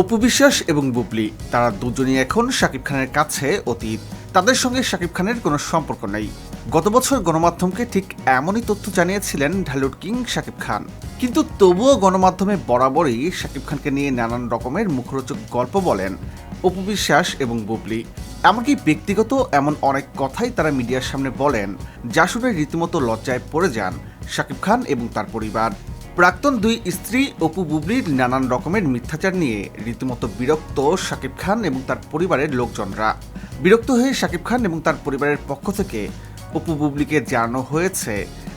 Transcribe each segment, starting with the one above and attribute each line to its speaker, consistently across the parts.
Speaker 1: অপু বিশ্বাস এবং বুবলি, তারা দুজনই এখন শাকিব খানের কাছে অতীত। তাদের সঙ্গে শাকিব খানের কোনো সম্পর্ক নেই। গত বছর গণমাধ্যমকে ঠিক এমনই তথ্য জানিয়েছিলেন ঢালিউড কিং শাকিব খান। কিন্তু তবুও গণমাধ্যমে বরাবরই শাকিব খানকে নিয়ে নানান রকমের মুখরোচক গল্প বলেন অপু বিশ্বাস এবং বুবলি। এমনকি ব্যক্তিগত এমন অনেক কথাই তারা মিডিয়ার সামনে বলেন, যা শুনে রীতিমতো লজ্জায় পড়ে যান শাকিব খান এবং তার পরিবার। প্রাক্তন দুই স্ত্রী, অপু বুবলির নানান রকমের মিথ্যাচার নিয়ে রীতিমতো বিরক্ত শাকিব খান এবং তার পরিবারের লোকজনরা। বিরক্ত হয়ে শাকিব খান এবং তার পরিবারের পক্ষ থেকে অপু বুবলিকে জানানো হয়েছে,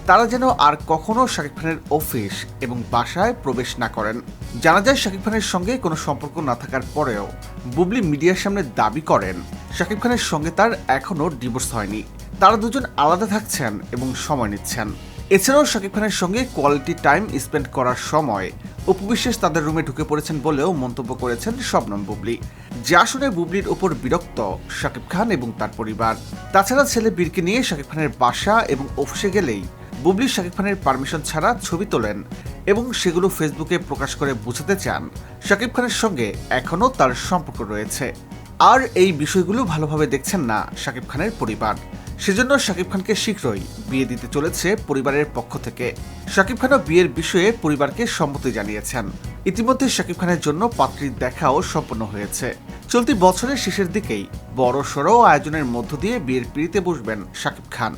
Speaker 1: তারা যেন আর কখনো শাকিব খানের অফিস এবং বাসায় প্রবেশ না করেন। জানা যায় শাকিব খানের সঙ্গে কোনো সম্পর্ক না থাকার পরেও বুবলি মিডিয়ার সামনে দাবি করেন, শাকিব খানের সঙ্গে তার এখনও ডিভোর্স হয়নি। তারা দুজন আলাদা থাকছেন এবং সময় নিচ্ছেন। এছাড়াও শাকিব খানের সঙ্গে কোয়ালিটি টাইম স্পেন্ড করার সময় অপু বিশ্বাস তাদের রুমে ঢুকে পড়েছেন বলেও মন্তব্য করেছেন শবনম বুবলি। যা শুনে বুবলির ওপর বিরক্ত শাকিব খান এবং তার পরিবার। তাছাড়া ছেলে বীরকে নিয়ে শাকিব খানের বাসা এবং অফিসে গেলেই বুবলি শাকিব খানের পারমিশন ছাড়া ছবি তোলেন এবং সেগুলো ফেসবুকে প্রকাশ করে বোঝাতে চান। শাকিব খানের সঙ্গে এখনও তার সম্পর্ক রয়েছে। আর এই বিষয়গুলো ভালোভাবে দেখছেন না শাকিব খানের পরিবার। সেজন্য শাকিব খানকে শীঘ্রই বিয়ে দিতে চলেছে পরিবারের পক্ষ থেকে। শাকিব খানও বিয়ের বিষয়ে পরিবারকে সম্মতি জানিয়েছেন। ইতিমধ্যে শাকিব খানের জন্য পাত্রীর দেখাও সম্পন্ন হয়েছে। চলতি বছরের শেষের দিকেই বড় সড়ো আয়োজনের মধ্য দিয়ে বিয়ের পিড়িতে বসবেন শাকিব খান।